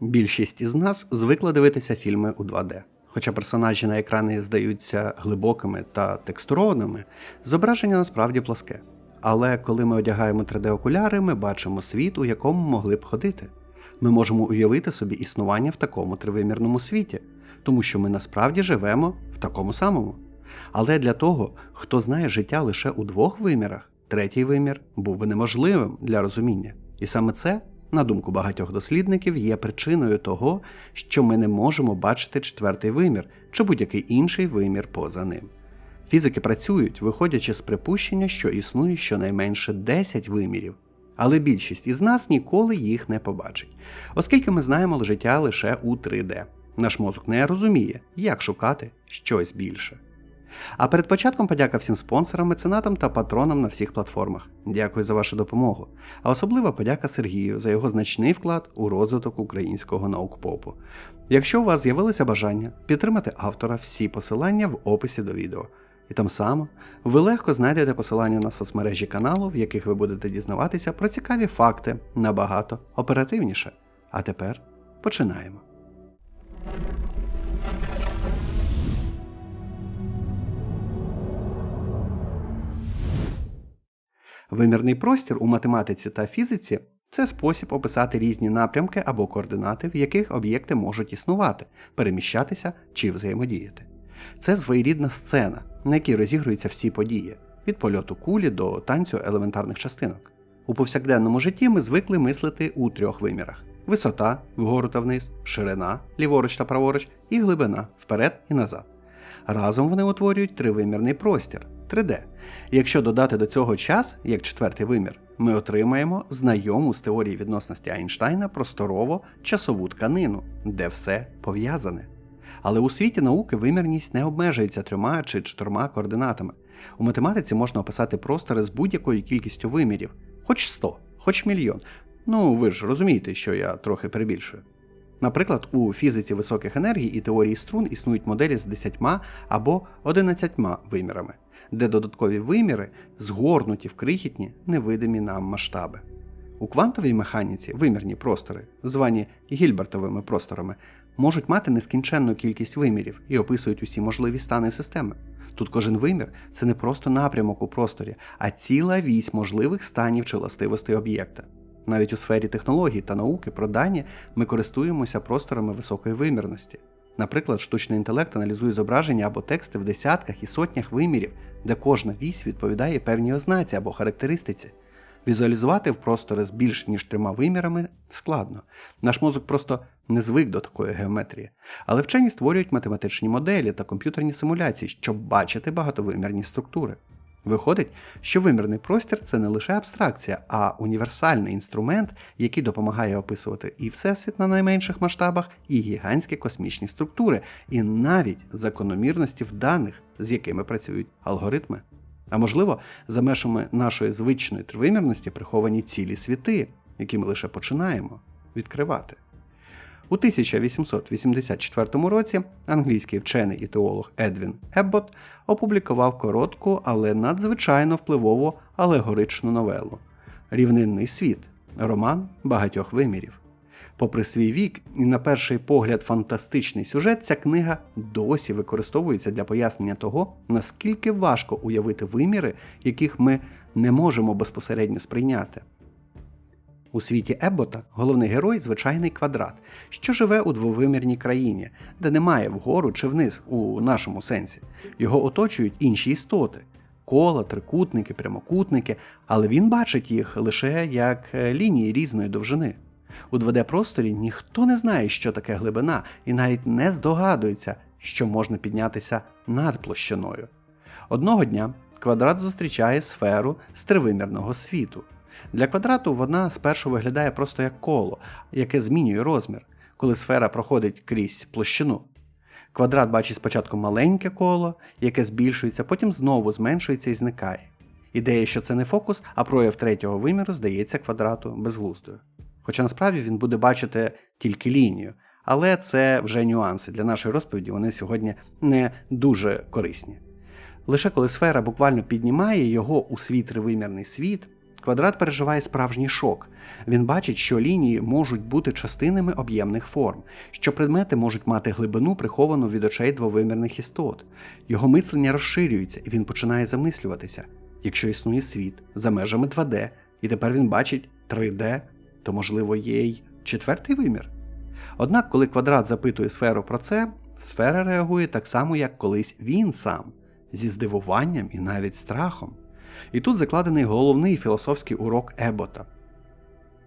Більшість із нас звикла дивитися фільми у 2D. Хоча персонажі на екрані здаються глибокими та текстурованими, зображення насправді плоске. Але коли ми одягаємо 3D-окуляри, ми бачимо світ, у якому могли б ходити. Ми можемо уявити собі існування в такому тривимірному світі, тому що ми насправді живемо в такому самому. Але для того, хто знає життя лише у двох вимірах, третій вимір був би неможливим для розуміння. І саме це, на думку багатьох дослідників, є причиною того, що ми не можемо бачити четвертий вимір чи будь-який інший вимір поза ним. Фізики працюють, виходячи з припущення, що існує щонайменше 10 вимірів, але більшість із нас ніколи їх не побачить, оскільки ми знаємо життя лише у 3D. Наш мозок не розуміє, як шукати щось більше. А перед початком подяка всім спонсорам, меценатам та патронам на всіх платформах. Дякую за вашу допомогу. А особлива подяка Сергію за його значний вклад у розвиток українського наукпопу. Якщо у вас з'явилося бажання підтримати автора, всі посилання в описі до відео. І там само ви легко знайдете посилання на соцмережі каналу, в яких ви будете дізнаватися про цікаві факти набагато оперативніше. А тепер починаємо. Вимірний простір у математиці та фізиці це спосіб описати різні напрямки або координати, в яких об'єкти можуть існувати, переміщатися чи взаємодіяти. Це своєрідна сцена, на якій розігруються всі події від польоту кулі до танцю елементарних частинок. У повсякденному житті ми звикли мислити у трьох вимірах: висота вгору та вниз, ширина ліворуч та праворуч, і глибина вперед і назад. Разом вони утворюють тривимірний простір 3D. Якщо додати до цього час, як четвертий вимір, ми отримаємо знайому з теорії відносності Айнштайна просторову часову тканину, де все пов'язане. Але у світі науки вимірність не обмежується трьома чи чотирма координатами. У математиці можна описати простори з будь-якою кількістю вимірів, хоч 100, хоч мільйон. Ну ви ж розумієте, що я трохи перебільшую. Наприклад, у фізиці високих енергій і теорії струн існують моделі з 10 або 11 вимірами, де додаткові виміри згорнуті в крихітні невидимі нам масштаби. У квантовій механіці вимірні простори, звані гільбертовими просторами, можуть мати нескінченну кількість вимірів і описують усі можливі стани системи. Тут кожен вимір це не просто напрямок у просторі, а ціла вісь можливих станів чи властивостей об'єкта. Навіть у сфері технологій та науки про дані ми користуємося просторами високої вимірності. Наприклад, штучний інтелект аналізує зображення або тексти в десятках і сотнях вимірів, де кожна вісь відповідає певній ознаці або характеристиці. Візуалізувати в простори з більш ніж трьома вимірами складно. Наш мозок просто не звик до такої геометрії. Але вчені створюють математичні моделі та комп'ютерні симуляції, щоб бачити багатовимірні структури. Виходить, що вимірний простір це не лише абстракція, а універсальний інструмент, який допомагає описувати і всесвіт на найменших масштабах, і гігантські космічні структури, і навіть закономірності в даних, з якими працюють алгоритми. А можливо, за межами нашої звичної тривимірності приховані цілі світи, які ми лише починаємо відкривати. У 1884 році англійський вчений і теолог Едвін Еббот опублікував коротку, але надзвичайно впливову алегоричну новелу Рівнинний світ роман багатьох вимірів. Попри свій вік і на перший погляд фантастичний сюжет, ця книга досі використовується для пояснення того, наскільки важко уявити виміри, яких ми не можемо безпосередньо сприйняти. У світі Еббота головний герой звичайний квадрат, що живе у двовимірній країні, де немає вгору чи вниз у нашому сенсі. Його оточують інші істоти кола, трикутники, прямокутники, але він бачить їх лише як е, лінії різної довжини. У 2D-просторі ніхто не знає, що таке глибина, і навіть не здогадується, що можна піднятися над площиною. Одного дня квадрат зустрічає сферу з тривимірного світу. Для квадрату вона спершу виглядає просто як коло, яке змінює розмір, коли сфера проходить крізь площину. Квадрат бачить спочатку маленьке коло, яке збільшується, потім знову зменшується і зникає. Ідея, що це не фокус, а прояв третього виміру здається квадрату безглуздою. Хоча насправді він буде бачити тільки лінію, але це вже нюанси для нашої розповіді, вони сьогодні не дуже корисні. Лише коли сфера буквально піднімає його у свій тривимірний світ, Квадрат переживає справжній шок. Він бачить, що лінії можуть бути частинами об'ємних форм, що предмети можуть мати глибину, приховану від очей двовимірних істот. Його мислення розширюється, і він починає замислюватися. Якщо існує світ за межами 2D, і тепер він бачить 3D, то можливо є й четвертий вимір. Однак, коли квадрат запитує сферу про це, сфера реагує так само, як колись він сам, зі здивуванням і навіть страхом. І тут закладений головний філософський урок Ебота.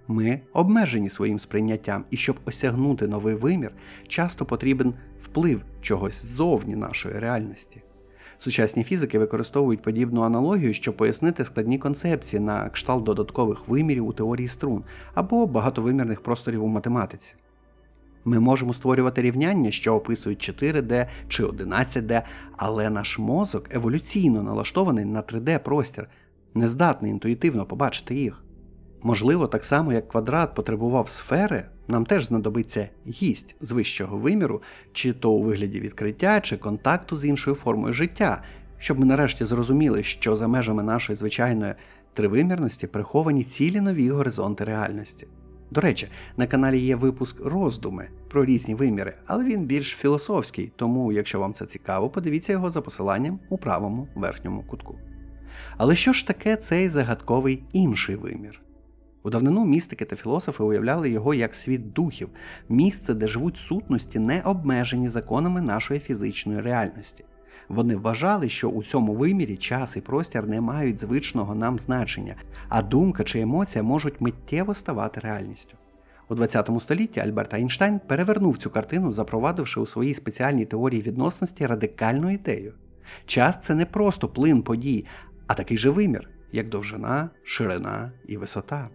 Ми обмежені своїм сприйняттям, і щоб осягнути новий вимір, часто потрібен вплив чогось ззовні нашої реальності. Сучасні фізики використовують подібну аналогію, щоб пояснити складні концепції на кшталт додаткових вимірів у теорії струн або багатовимірних просторів у математиці. Ми можемо створювати рівняння, що описують 4D чи 11D, але наш мозок еволюційно налаштований на 3D простір, не здатний інтуїтивно побачити їх. Можливо, так само як квадрат потребував сфери, нам теж знадобиться гість з вищого виміру, чи то у вигляді відкриття, чи контакту з іншою формою життя, щоб ми нарешті зрозуміли, що за межами нашої звичайної тривимірності приховані цілі нові горизонти реальності. До речі, на каналі є випуск роздуми про різні виміри, але він більш філософський, тому, якщо вам це цікаво, подивіться його за посиланням у правому верхньому кутку. Але що ж таке цей загадковий інший вимір? У давнину містики та філософи уявляли його як світ духів, місце, де живуть сутності, не обмежені законами нашої фізичної реальності. Вони вважали, що у цьому вимірі час і простір не мають звичного нам значення, а думка чи емоція можуть миттєво ставати реальністю. У ХХ столітті Альберт Айнштайн перевернув цю картину, запровадивши у своїй спеціальній теорії відносності радикальну ідею. Час це не просто плин подій, а такий же вимір, як довжина, ширина і висота.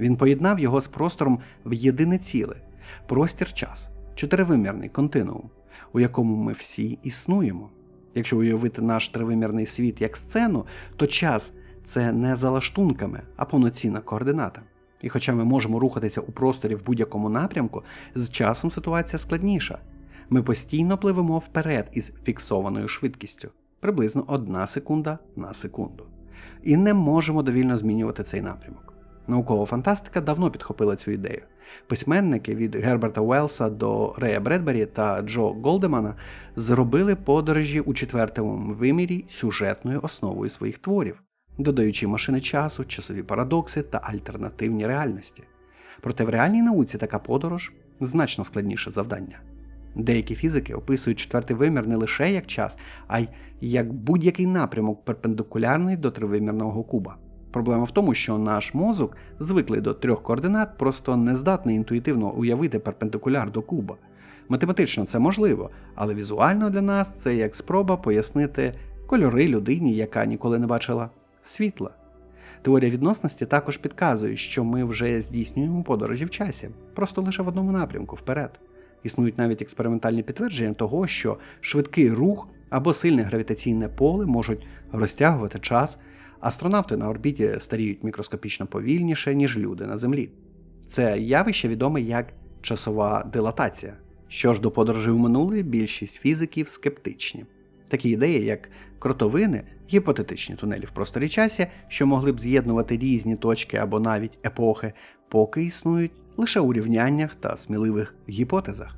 Він поєднав його з простором в єдине ціле простір час, чотиривимірний континуум, у якому ми всі існуємо. Якщо уявити наш тривимірний світ як сцену, то час це не за лаштунками, а повноцінна координата. І хоча ми можемо рухатися у просторі в будь-якому напрямку, з часом ситуація складніша. Ми постійно пливемо вперед із фіксованою швидкістю приблизно 1 секунда на секунду. І не можемо довільно змінювати цей напрямок. Наукова фантастика давно підхопила цю ідею. Письменники від Герберта Уелса до Рея Бредбері та Джо Голдемана зробили подорожі у четвертому вимірі сюжетною основою своїх творів, додаючи машини часу, часові парадокси та альтернативні реальності. Проте в реальній науці така подорож значно складніше завдання. Деякі фізики описують четвертий вимір не лише як час, а й як будь-який напрямок перпендикулярний до тривимірного куба. Проблема в тому, що наш мозок, звиклий до трьох координат, просто не здатний інтуїтивно уявити перпендикуляр до куба. Математично це можливо, але візуально для нас це як спроба пояснити кольори людині, яка ніколи не бачила світла. Теорія відносності також підказує, що ми вже здійснюємо подорожі в часі, просто лише в одному напрямку вперед. Існують навіть експериментальні підтвердження того, що швидкий рух або сильне гравітаційне поле можуть розтягувати час. Астронавти на орбіті старіють мікроскопічно повільніше, ніж люди на Землі. Це явище відоме як часова дилатація. Що ж до подорожей у минуле, більшість фізиків скептичні. Такі ідеї, як кротовини, гіпотетичні тунелі в просторі часі, що могли б з'єднувати різні точки або навіть епохи, поки існують лише у рівняннях та сміливих гіпотезах.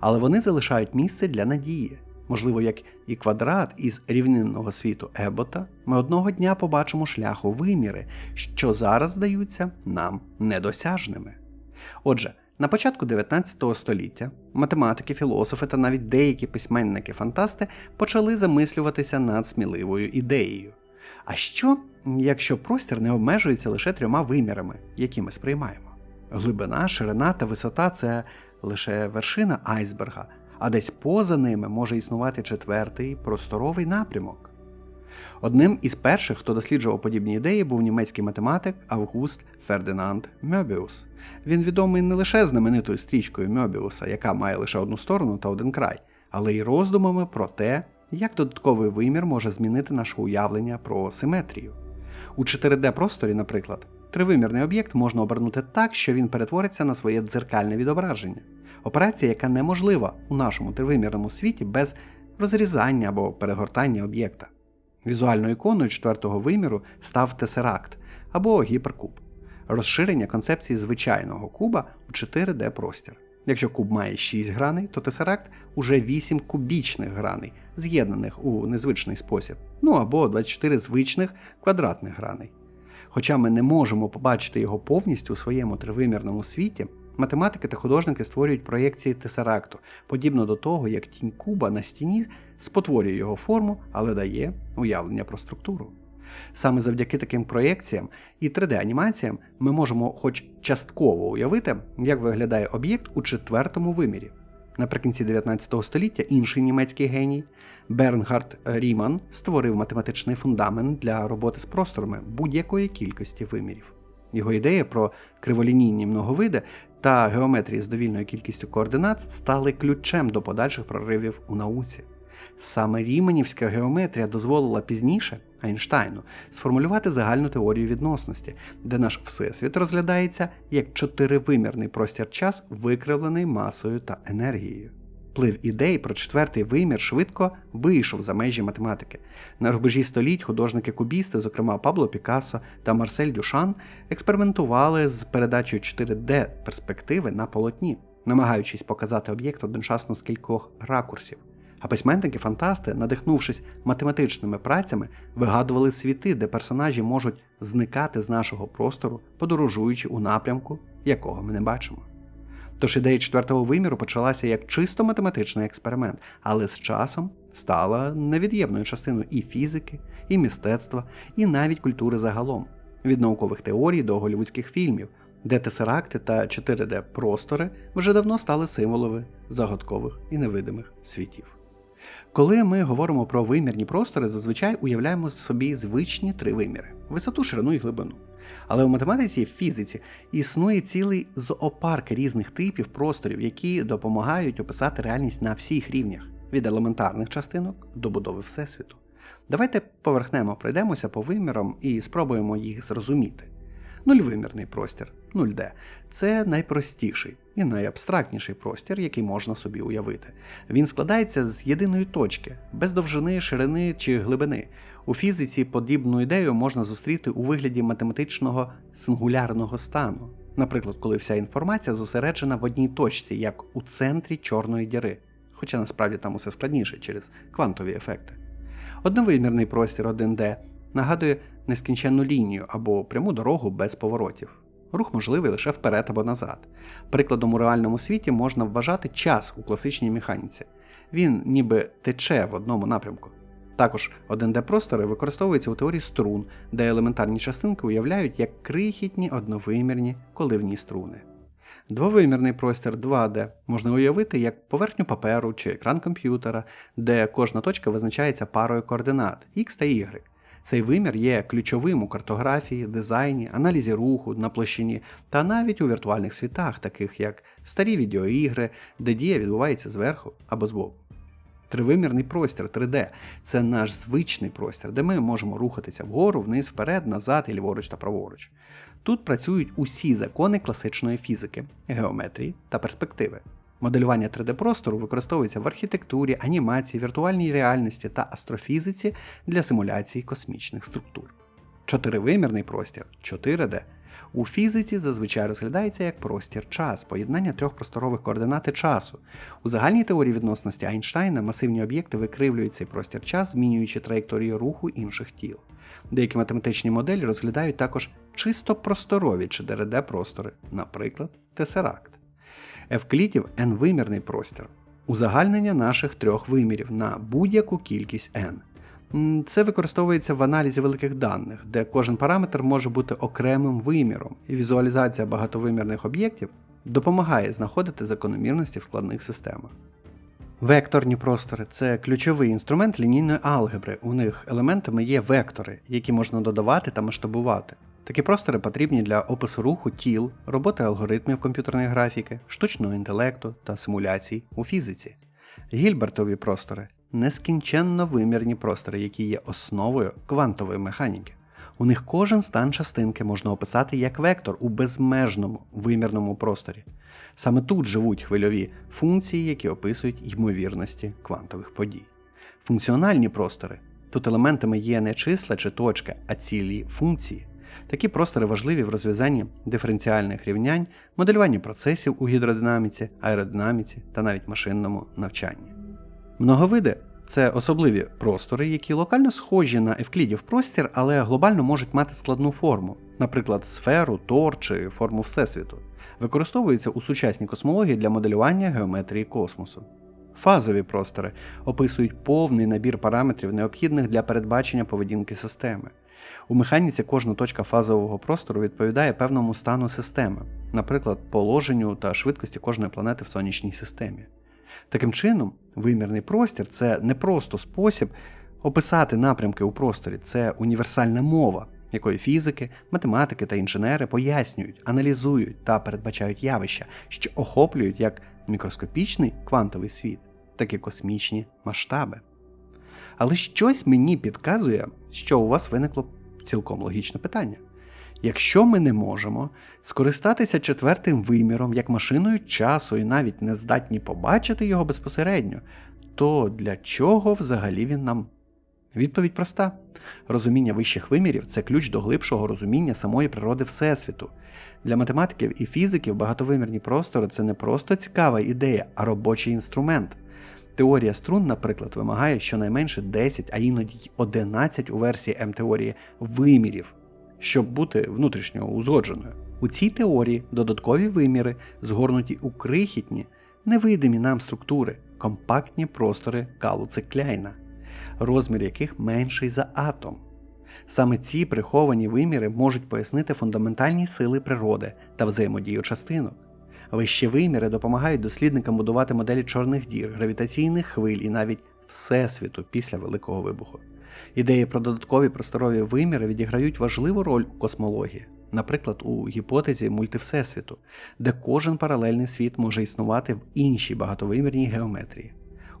Але вони залишають місце для надії. Можливо, як і квадрат із рівнинного світу Ебота, ми одного дня побачимо шлях у виміри, що зараз здаються нам недосяжними. Отже, на початку 19 століття математики, філософи та навіть деякі письменники-фантасти почали замислюватися над сміливою ідеєю. А що, якщо простір не обмежується лише трьома вимірами, які ми сприймаємо? Глибина, ширина та висота це лише вершина айсберга, а десь поза ними може існувати четвертий просторовий напрямок. Одним із перших, хто досліджував подібні ідеї, був німецький математик Август Фердинанд Мьобіус. Він відомий не лише знаменитою стрічкою Мьобіуса, яка має лише одну сторону та один край, але й роздумами про те, як додатковий вимір може змінити наше уявлення про симетрію. У 4D-просторі, наприклад, тривимірний об'єкт можна обернути так, що він перетвориться на своє дзеркальне відображення. Операція, яка неможлива у нашому тривимірному світі без розрізання або перегортання об'єкта. Візуальною іконою четвертого виміру став тесеракт, або гіперкуб. Розширення концепції звичайного куба у 4D простір. Якщо куб має 6 граней, то тесеракт уже 8 кубічних граней, з'єднаних у незвичний спосіб, ну або 24 звичних квадратних граней. Хоча ми не можемо побачити його повністю у своєму тривимірному світі, математики та художники створюють проєкції тесеракту, подібно до того, як тінь куба на стіні спотворює його форму, але дає уявлення про структуру. Саме завдяки таким проєкціям і 3D-анімаціям ми можемо хоч частково уявити, як виглядає об'єкт у четвертому вимірі. Наприкінці 19 століття інший німецький геній Бернгард Ріман створив математичний фундамент для роботи з просторами будь-якої кількості вимірів. Його ідея про криволінійні многовиди та геометрії з довільною кількістю координат стали ключем до подальших проривів у науці. Саме Ріменівська геометрія дозволила пізніше Айнштайну сформулювати загальну теорію відносності, де наш всесвіт розглядається як чотиривимірний простір час, викривлений масою та енергією. Вплив ідей про четвертий вимір швидко вийшов за межі математики. На рубежі століть художники-кубісти, зокрема Пабло Пікассо та Марсель Дюшан, експериментували з передачею 4D перспективи на полотні, намагаючись показати об'єкт одночасно з кількох ракурсів. А письменники-фантасти, надихнувшись математичними працями, вигадували світи, де персонажі можуть зникати з нашого простору, подорожуючи у напрямку, якого ми не бачимо. Тож ідея четвертого виміру почалася як чисто математичний експеримент, але з часом стала невід'ємною частиною і фізики, і мистецтва, і навіть культури загалом, від наукових теорій до голівудських фільмів, де тесеракти та 4D простори вже давно стали символами загадкових і невидимих світів. Коли ми говоримо про вимірні простори, зазвичай уявляємо собі звичні три виміри висоту, ширину і глибину. Але в математиці і фізиці існує цілий зоопарк різних типів просторів, які допомагають описати реальність на всіх рівнях, від елементарних частинок до будови Всесвіту. Давайте поверхнемо пройдемося по вимірам і спробуємо їх зрозуміти. Нульвимірний простір 0D це найпростіший і найабстрактніший простір, який можна собі уявити. Він складається з єдиної точки, без довжини, ширини чи глибини. У фізиці подібну ідею можна зустріти у вигляді математичного сингулярного стану, наприклад, коли вся інформація зосереджена в одній точці, як у центрі чорної діри, хоча насправді там усе складніше через квантові ефекти. Одновимірний простір 1D нагадує нескінченну лінію або пряму дорогу без поворотів. Рух можливий лише вперед або назад. Прикладом у реальному світі можна вважати час у класичній механіці. Він ніби тече в одному напрямку. Також 1D-простори використовуються у теорії струн, де елементарні частинки уявляють як крихітні одновимірні коливні струни. Двовимірний простір 2D можна уявити як поверхню паперу чи екран комп'ютера, де кожна точка визначається парою координат X та Y. Цей вимір є ключовим у картографії, дизайні, аналізі руху на площині та навіть у віртуальних світах, таких як старі відеоігри, де дія відбувається зверху або збоку. Тривимірний простір 3D це наш звичний простір, де ми можемо рухатися вгору, вниз, вперед, назад і ліворуч та праворуч. Тут працюють усі закони класичної фізики, геометрії та перспективи. Моделювання 3D-простору використовується в архітектурі, анімації, віртуальній реальності та астрофізиці для симуляції космічних структур. Чотиривимірний простір 4D у фізиці зазвичай розглядається як простір час, поєднання трьох просторових координат часу. У загальній теорії відносності Айнштайна масивні об'єкти викривлюють цей простір час, змінюючи траєкторію руху інших тіл. Деякі математичні моделі розглядають також чисто просторові чи 3D простори, наприклад, тесеракт. Евклідів n-вимірний простір узагальнення наших трьох вимірів на будь-яку кількість n. Це використовується в аналізі великих даних, де кожен параметр може бути окремим виміром, і візуалізація багатовимірних об'єктів допомагає знаходити закономірності в складних системах. Векторні простори це ключовий інструмент лінійної алгебри. У них елементами є вектори, які можна додавати та масштабувати. Такі простори потрібні для опису руху тіл, роботи алгоритмів комп'ютерної графіки, штучного інтелекту та симуляцій у фізиці. Гільбертові простори нескінченно вимірні простори, які є основою квантової механіки. У них кожен стан частинки можна описати як вектор у безмежному вимірному просторі. Саме тут живуть хвильові функції, які описують ймовірності квантових подій. Функціональні простори тут елементами є не числа чи точки, а цілі функції. Такі простори важливі в розв'язанні диференціальних рівнянь, моделюванні процесів у гідродинаміці, аеродинаміці та навіть машинному навчанні. Многовиди це особливі простори, які локально схожі на евклідів простір, але глобально можуть мати складну форму, наприклад, сферу, тор чи форму Всесвіту. Використовуються у сучасній космології для моделювання геометрії космосу. Фазові простори описують повний набір параметрів, необхідних для передбачення поведінки системи. У механіці кожна точка фазового простору відповідає певному стану системи, наприклад, положенню та швидкості кожної планети в сонячній системі. Таким чином, вимірний простір це не просто спосіб описати напрямки у просторі, це універсальна мова, якої фізики, математики та інженери пояснюють, аналізують та передбачають явища, що охоплюють як мікроскопічний квантовий світ, так і космічні масштаби. Але щось мені підказує, що у вас виникло цілком логічне питання. Якщо ми не можемо скористатися четвертим виміром як машиною часу і навіть не здатні побачити його безпосередньо, то для чого взагалі він нам? Відповідь проста: розуміння вищих вимірів це ключ до глибшого розуміння самої природи Всесвіту. Для математиків і фізиків багатовимірні простори це не просто цікава ідея, а робочий інструмент. Теорія струн, наприклад, вимагає щонайменше 10, а іноді 11 у версії М-теорії вимірів, щоб бути внутрішньо узгодженою. У цій теорії додаткові виміри згорнуті у крихітні, невидимі нам структури, компактні простори Калуцикляйна, розмір яких менший за атом. Саме ці приховані виміри можуть пояснити фундаментальні сили природи та взаємодію частинок. Вищі виміри допомагають дослідникам будувати моделі чорних дір, гравітаційних хвиль і навіть Всесвіту після Великого вибуху. Ідеї про додаткові просторові виміри відіграють важливу роль у космології, наприклад, у гіпотезі мультивсесвіту, де кожен паралельний світ може існувати в іншій багатовимірній геометрії.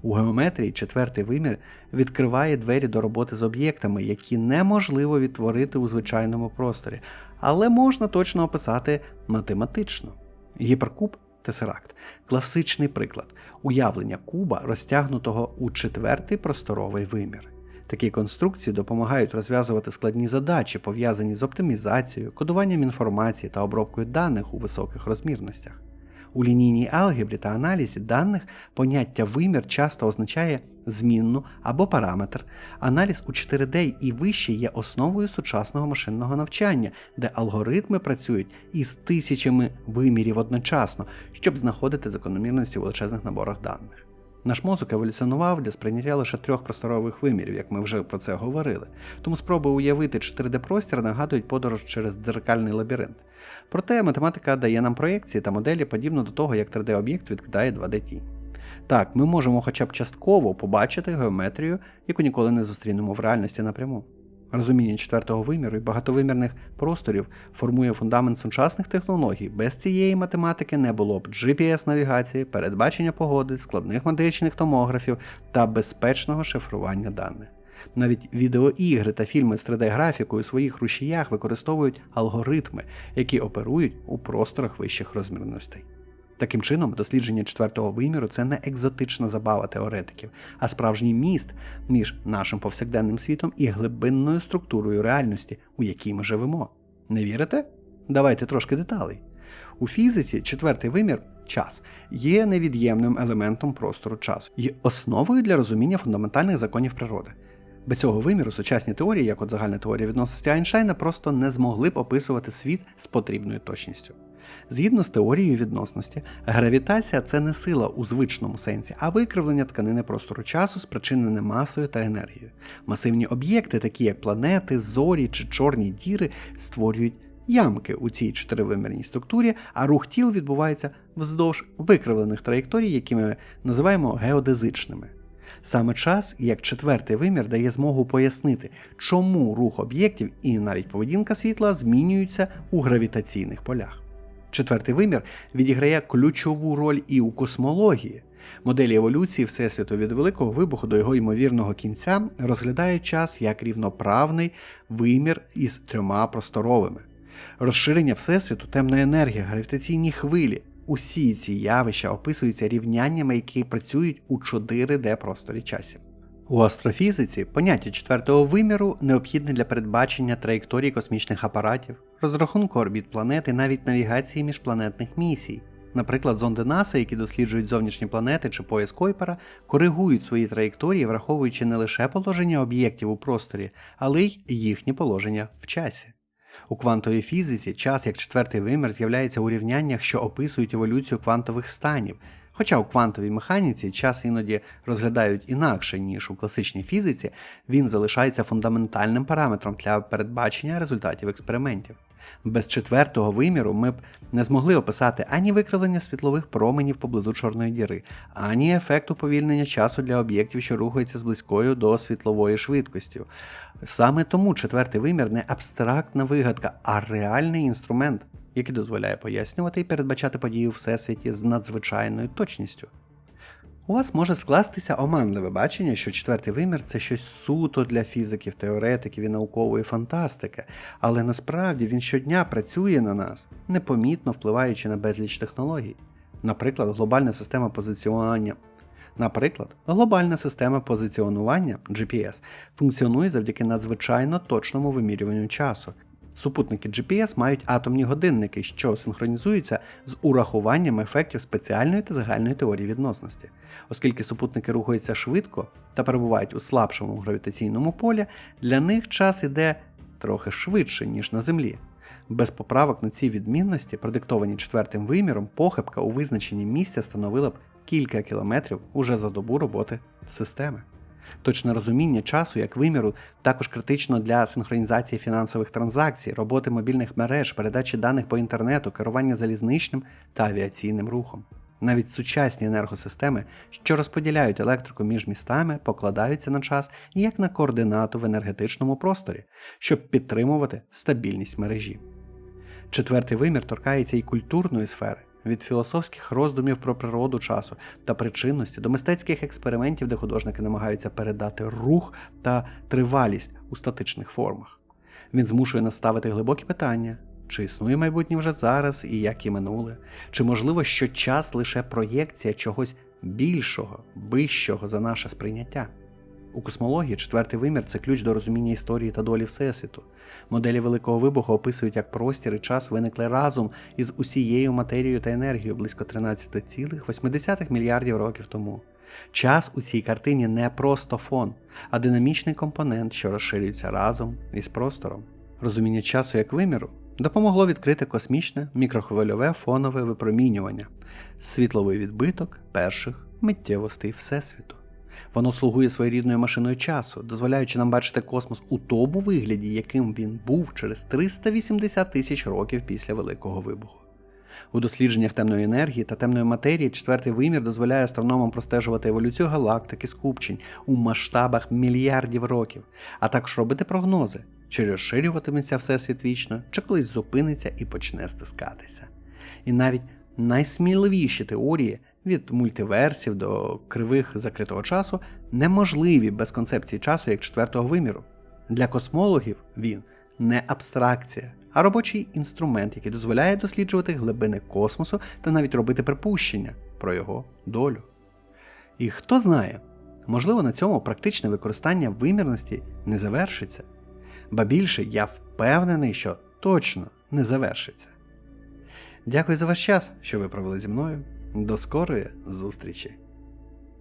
У геометрії четвертий вимір відкриває двері до роботи з об'єктами, які неможливо відтворити у звичайному просторі, але можна точно описати математично. Гіперкуб тесеракт класичний приклад уявлення куба, розтягнутого у четвертий просторовий вимір. Такі конструкції допомагають розв'язувати складні задачі, пов'язані з оптимізацією, кодуванням інформації та обробкою даних у високих розмірностях. У лінійній алгебрі та аналізі даних поняття вимір часто означає змінну або параметр. Аналіз у 4D і вище є основою сучасного машинного навчання, де алгоритми працюють із тисячами вимірів одночасно, щоб знаходити закономірності у величезних наборах даних. Наш мозок еволюціонував для сприйняття лише трьох просторових вимірів, як ми вже про це говорили. Тому спроби уявити 4D-простір нагадують подорож через дзеркальний лабіринт. Проте математика дає нам проєкції та моделі подібно до того, як 3D-об'єкт відкидає 2D тінь. Так, ми можемо хоча б частково побачити геометрію, яку ніколи не зустрінемо в реальності напряму. Розуміння четвертого виміру і багатовимірних просторів формує фундамент сучасних технологій. Без цієї математики не було б GPS-навігації, передбачення погоди, складних медичних томографів та безпечного шифрування даних. Навіть відеоігри та фільми з 3D-графікою у своїх рушіях використовують алгоритми, які оперують у просторах вищих розмірностей. Таким чином, дослідження четвертого виміру це не екзотична забава теоретиків, а справжній міст між нашим повсякденним світом і глибинною структурою реальності, у якій ми живемо. Не вірите? Давайте трошки деталей. У фізиці четвертий вимір час є невід'ємним елементом простору часу і основою для розуміння фундаментальних законів природи. Без цього виміру сучасні теорії, як от загальна теорія відносності Айнштейна, просто не змогли б описувати світ з потрібною точністю. Згідно з теорією відносності, гравітація це не сила у звичному сенсі, а викривлення тканини простору часу, спричинене масою та енергією. Масивні об'єкти, такі як планети, зорі чи чорні діри, створюють ямки у цій чотиривимірній структурі, а рух тіл відбувається вздовж викривлених траєкторій, які ми називаємо геодезичними. Саме час, як четвертий вимір, дає змогу пояснити, чому рух об'єктів і навіть поведінка світла змінюються у гравітаційних полях. Четвертий вимір відіграє ключову роль і у космології. Моделі еволюції Всесвіту від Великого вибуху до його ймовірного кінця розглядають час як рівноправний вимір із трьома просторовими. Розширення Всесвіту, темна енергія, гравітаційні хвилі. Усі ці явища описуються рівняннями, які працюють у 4D просторі часів. У астрофізиці поняття четвертого виміру необхідне для передбачення траєкторій космічних апаратів, розрахунку орбіт планети, навіть навігації міжпланетних місій. Наприклад, зонди НАСА, які досліджують зовнішні планети чи пояс Койпера, коригують свої траєкторії, враховуючи не лише положення об'єктів у просторі, але й їхні положення в часі. У квантовій фізиці час як четвертий вимір з'являється у рівняннях, що описують еволюцію квантових станів. Хоча у квантовій механіці час іноді розглядають інакше, ніж у класичній фізиці, він залишається фундаментальним параметром для передбачення результатів експериментів. Без четвертого виміру ми б не змогли описати ані викривлення світлових променів поблизу Чорної діри, ані ефект уповільнення часу для об'єктів, що рухаються з близькою до світлової швидкістю. Саме тому четвертий вимір не абстрактна вигадка, а реальний інструмент, який дозволяє пояснювати і передбачати події у всесвіті з надзвичайною точністю. У вас може скластися оманливе бачення, що четвертий вимір це щось суто для фізиків, теоретиків і наукової фантастики, але насправді він щодня працює на нас, непомітно впливаючи на безліч технологій. Наприклад, глобальна система позиціонування. Наприклад, глобальна система позиціонування GPS функціонує завдяки надзвичайно точному вимірюванню часу. Супутники GPS мають атомні годинники, що синхронізуються з урахуванням ефектів спеціальної та загальної теорії відносності. Оскільки супутники рухаються швидко та перебувають у слабшому гравітаційному полі, для них час іде трохи швидше, ніж на Землі. Без поправок на ці відмінності, продиктовані четвертим виміром, похибка у визначенні місця становила б кілька кілометрів уже за добу роботи системи. Точне розуміння часу як виміру також критично для синхронізації фінансових транзакцій, роботи мобільних мереж, передачі даних по інтернету, керування залізничним та авіаційним рухом. Навіть сучасні енергосистеми, що розподіляють електрику між містами, покладаються на час як на координату в енергетичному просторі, щоб підтримувати стабільність мережі. Четвертий вимір торкається і культурної сфери від філософських роздумів про природу часу та причинності до мистецьких експериментів, де художники намагаються передати рух та тривалість у статичних формах. Він змушує нас ставити глибокі питання. Чи існує майбутнє вже зараз і як і минуле? Чи можливо, що час лише проєкція чогось більшого, вищого за наше сприйняття? У космології четвертий вимір це ключ до розуміння історії та долі Всесвіту. Моделі Великого Вибуху описують, як простір і час виникли разом із усією матерією та енергією близько 13,8 мільярдів років тому. Час у цій картині не просто фон, а динамічний компонент, що розширюється разом із простором. Розуміння часу як виміру допомогло відкрити космічне мікрохвильове фонове випромінювання, світловий відбиток перших миттєвостей Всесвіту. Воно слугує своєрідною машиною часу, дозволяючи нам бачити космос у тому вигляді, яким він був через 380 тисяч років після Великого вибуху. У дослідженнях темної енергії та темної матерії четвертий вимір дозволяє астрономам простежувати еволюцію галактики скупчень у масштабах мільярдів років, а також робити прогнози, чи розширюватиметься всесвіт вічно, чи колись зупиниться і почне стискатися. І навіть найсміливіші теорії від мультиверсів до кривих закритого часу неможливі без концепції часу як четвертого виміру. Для космологів він не абстракція, а робочий інструмент, який дозволяє досліджувати глибини космосу та навіть робити припущення про його долю. І хто знає, можливо, на цьому практичне використання вимірності не завершиться. Ба більше я впевнений, що точно не завершиться. Дякую за ваш час, що ви провели зі мною. До скорої зустрічі!